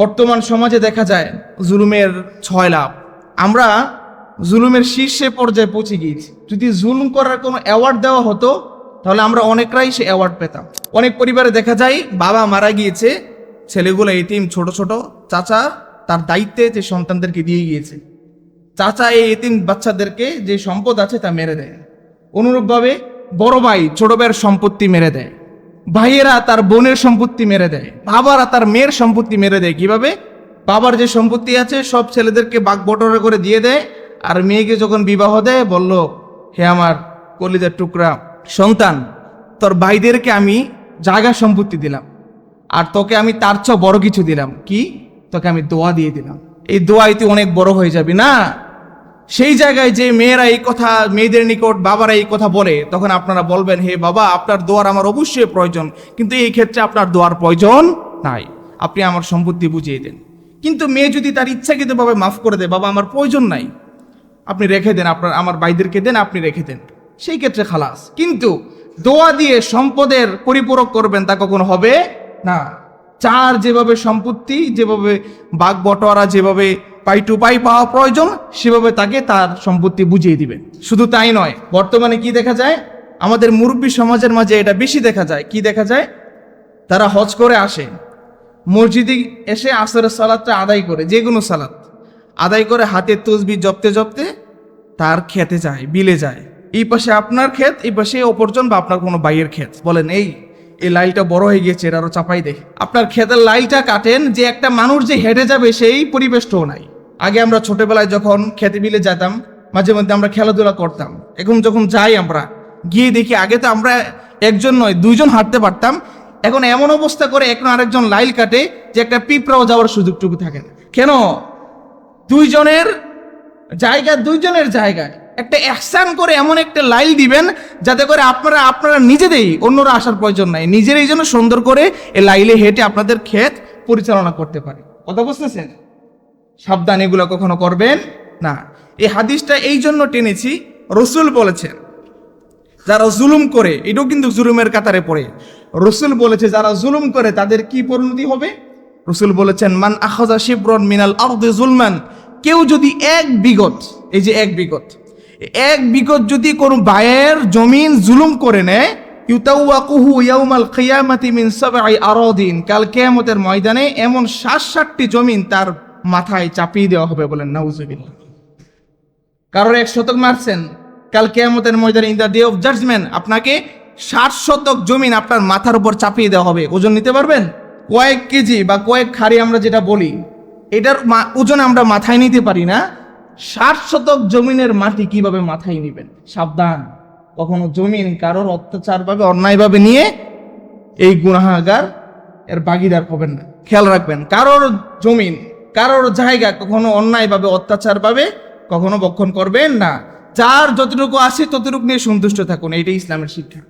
বর্তমান সমাজে দেখা যায় জুলুমের ছয় লাভ। আমরা জুলুমের শীর্ষে পর্যায়ে পৌঁছে গিয়েছি। যদি জুলুম করার কোনো অ্যাওয়ার্ড দেওয়া হতো, তাহলে আমরা অনেকরাই সে অ্যাওয়ার্ড পেতাম। অনেক পরিবারে দেখা যায় বাবা মারা গিয়েছে, ছেলেগুলো এতিম, ছোট ছোট। চাচা তার দায়িত্বে যে সন্তানদেরকে দিয়ে গিয়েছে। চাচা এই এতিম বাচ্চাদেরকে যে সম্পদ আছে তা মেরে দেয়। অনুরূপভাবে বড় ভাই ছোট ভাইয়ের সম্পত্তি মেরে দেয়। ভাইয়েরা তার বোনের সম্পত্তি মেরে দেয়, বাবারা তার মেয়ের সম্পত্তি মেরে দেয় কীভাবে? বাবার যে সম্পত্তি আছে সব ছেলেদেরকে বাঘ বটরে করে দিয়ে দেয়, আর মেয়েকে যখন বিবাহ দেয়, বলল, হে আমার কলিদের টুকরা, সন্তান, তোর ভাইদেরকে আমি জায়গা সম্পত্তি দিলাম, আর তোকে আমি তার চেয়ে বড় কিছু দিলাম। কি? তোকে আমি দোয়া দিয়ে দিলাম। এই দোয়াই তুই অনেক বড় হয়ে যাবি না? সেই জায়গায় যে মেয়েরা এই কথা, মেয়েদের নিকট বাবারা এই কথা বলে, তখন আপনারা বলবেন, হে বাবা, আপনার দোয়ার আমার অবশ্যই প্রয়োজন। কিন্তু এই ক্ষেত্রে আপনার দোয়ার প্রয়োজন নাই। আপনি আমার সম্পত্তি বুঝিয়ে দেন। কিন্তু মেয়ে যদি তার ইচ্ছাকৃতভাবে মাফ করে দেয়, বাবা, আমার প্রয়োজন নাই। আপনি রেখে দেন, আপনার, আমার ভাইদেরকে দেন, আপনি রেখে দেন। সেই ক্ষেত্রে খালাস। কিন্তু দোয়া দিয়ে সম্পদের পরিপূরক করবেন তা কখনো হবে না। চার যেভাবে সম্পত্তি, যেভাবে বাঘ বটোয়ারা যেভাবে পাই টু পাই পাওয়া প্রয়োজন, সেভাবে তাকে তার সম্পত্তি বুঝিয়ে দিবেন শুধু তাই নয়, বর্তমানে কি দেখা যায়? আমাদের মুরব্বী সমাজের মাঝে এটা বেশি দেখা যায়। কি দেখা যায়? তারা হজ করে আসে। মসজিদে এসে আসরের সালাদটা আদায় করে, যে কোনো সালাদ। আদায় করে হাতে তসবি জপতে জপতে তার খেতে যায়, বিলে যায়। এই পাশে আপনার ক্ষেত, এই পাশে অপরজন বা আপনার কোনো বাইয়ের ক্ষেত। বলেন, এই এই লাইলটা বড় হয়ে গিয়েছে, এর আরও চাপাই দেখে আপনার ক্ষেতের লাইলটা কাটেন, যে একটা মানুষ যে হেঁটে যাবে সেই পরিবেশটাও নাই। আগে আমরা ছোটবেলায় যখন খেতে বিলে যেতাম, মাঝে মধ্যে আমরা খেলাধুলা করতাম। এখন যখন যাই আমরা, গিয়ে দেখি আগে তো আমরা একজন নয়, দুইজন হাঁটতে পারতাম। এখন এমন অবস্থা করে এখন আরেকজন লাইল কাটে যে একটা পিঁপড়াও যাওয়ার সুযোগটুকু থাকে না। কেন? দুইজনের জায়গা দুইজনের জায়গায়। একটা অ্যাকশন করে এমন একটা লাইল দিবেন যাতে করে আপনারা আপনারা নিজেদেরই অন্যরা আসার প্রয়োজন নাই। নিজেরাই যেন সুন্দর করে এই লাইলে হেঁটে আপনাদের ক্ষেত পরিচালনা করতে পারে। কথা বুঝতেছেন? সাবধান, এগুলো কখনো করবেন না। এই হাদিসটা এই জন্য টেনেছি, রসুল বলেছেন যারা জুলুম করে, এটাও কিন্তু জুলুমের কাতারে পড়ে। রসুল বলেছে, যারা জুলুম করে, তাদের কি পরিণতি হবে? রসুল বলেছেন, মান আখাজা শিবরন মিনাল আরদে জুলমান। কেউ যদি এক বিগত, এই যে এক বিগত এক বিগত যদি কোনো বায়ের জমিন জুলুম করে নেয় ইউতাউয়াকুহু ইয়াউমাল কিয়ামাতি মিন সাবঈ আরাদিন, কাল কিয়ামতের ময়দানে এমন ষাট ষাটটি জমিন তার মাথায় চাপিয়ে দেওয়া হবে বলেন, নাউজুবিল্লাহ। কারোর এক শতক মারছেন, কাল কেয়ামতের ময়দানে in the day of judgement আপনাকে ষাট শতক জমিন আপনার মাথার উপর চাপিয়ে দেওয়া হবে। ওজন নিতে পারবেন? কয়েক কেজি বা কয়েক খাড়ি আমরা যেটা বলি, এটার ওজন আমরা মাথায় নিতে পারি না। ষাট শতক জমিনের মাটি কীভাবে মাথায় নিবেন? সাবধান। কখনো জমিন কারোর অত্যাচারভাবে, অন্যায়ভাবে নিয়ে এই গুনাহাগার এর বাগিদার হবেন না। খেয়াল রাখবেন, কারোর জমিন কারোর জায়গা কখনো অন্যায় পাবে অত্যাচার পাবে, কখনো বক্ষণ করবেন না। যার যতটুকু আসে ততটুকু নিয়ে সন্তুষ্ট থাকুন এটাই ইসলামের শিক্ষা।